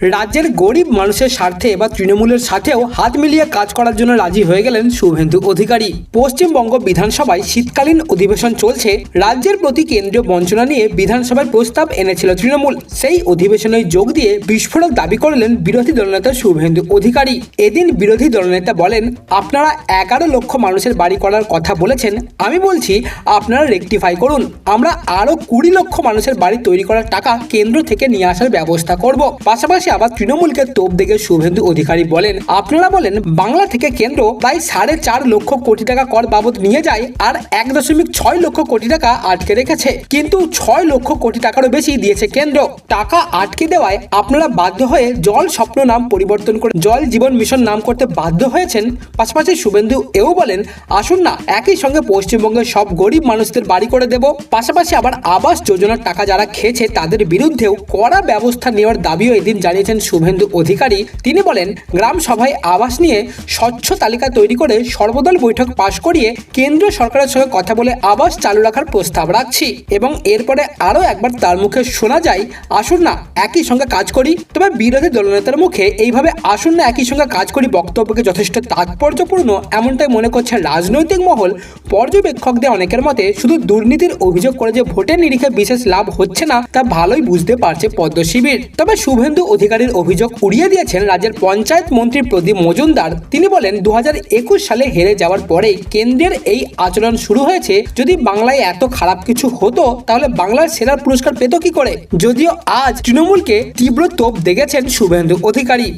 রাজ্যের গরিব মানুষের স্বার্থে বা তৃণমূলের সাথেও হাত মিলিয়ে কাজ করার জন্য রাজি হয়ে গেলেন শুভেন্দু অধিকারী। পশ্চিমবঙ্গ বিধানসভায় শীতকালীন অধিবেশন চলছে। রাজ্যের প্রতি কেন্দ্রীয় বঞ্চনা নিয়ে বিধানসভায় প্রস্তাব এনেছিল তৃণমূল। সেই অধিবেশনে যোগ দিয়ে বিস্ফোরক দাবি করলেন বিরোধী দলনেতা শুভেন্দু অধিকারী। এদিন বিরোধী দলনেতা বলেন, আপনারা এগারো লক্ষ মানুষের বাড়ি করার কথা বলেছেন। আমি বলছি, আপনারা রেকটিফাই করুন। আমরা আরও কুড়ি লক্ষ মানুষের বাড়ি তৈরি করার টাকা কেন্দ্র থেকে নিয়ে আসার ব্যবস্থা করব। পাশাপাশি আবার তৃণমূলকে তোপ দেখে শুভেন্দু অধিকারী বলেন, আপনারা বলেন বাংলা থেকে কেন্দ্র প্রায় সাড়ে চার লক্ষ কোটি টাকা কর বাবদ নিয়ে যায় আর এক দশমিক ছয় লক্ষ কোটি টাকা আটকে রেখেছে। কিন্তু ছয় লক্ষ কোটি টাকারও বেশি দিয়েছে কেন্দ্র। টাকা আটকে দেওয়ায় আপনারা বাধ্য হয়ে জল স্বপ্ন নাম পরিবর্তন করে জল জীবন মিশন নাম করতে বাধ্য হয়েছেন। পাশাপাশি শুভেন্দু এও বলেন, আসুন না, একই সঙ্গে পশ্চিমবঙ্গের সব গরিব মানুষদের বাড়ি করে দেব। পাশাপাশি আবার আবাস যোজনার টাকা যারা খেয়েছে তাদের বিরুদ্ধেও কড়া ব্যবস্থা নেওয়ার দাবিও এদিন জানিয়েছেন শুভেন্দু অধিকারী, তিনি বলেন, গ্রাম সভায় আবাস নিয়ে স্বচ্ছ তালিকা তৈরি করে সর্বদল বৈঠক পাশ করিয়ে কেন্দ্রীয় সরকারের সঙ্গে কথা বলে আবাস চালু রাখার প্রস্তাব রাখছি। এবং এরপরে আরও একবার তার মুখে শোনা যায়, আসুন না, একই সঙ্গে কাজ করি। তবে বিরোধী দলনেতার মুখে এইভাবে আসুন না, একই সঙ্গে কাজ করি বক্তব্যকে যথেষ্ট তাৎপর্যপূর্ণ, এমনটাই মনে করছে রাজনৈতিক মহল পর্যবেক্ষকদের অনেকের মতে, শুধু দুর্নীতির অভিযোগ করে যে ভোটের নিরিখে বিশেষ লাভ হচ্ছে না, তা ভালোই বুঝতে পারছে পদ্ম শিবির। তবে শুভেন্দু অধিকারীর অভিযোগ উড়িয়ে দিয়েছেন রাজ্যের পঞ্চায়েত মন্ত্রী প্রদীপ মজুমদার। তিনি বলেন দু হাজার একুশ সালে হেরে যাওয়ার পরেই কেন্দ্রের এই আচরণ শুরু হয়েছে। যদি বাংলায় এত খারাপ কিছু হতো, তাহলে বাংলার সেরার পুরস্কার পেত কি করে? যদিও আজ তৃণমূলকে তীব্র তোপ দেখেছেন শুভেন্দু অধিকারী।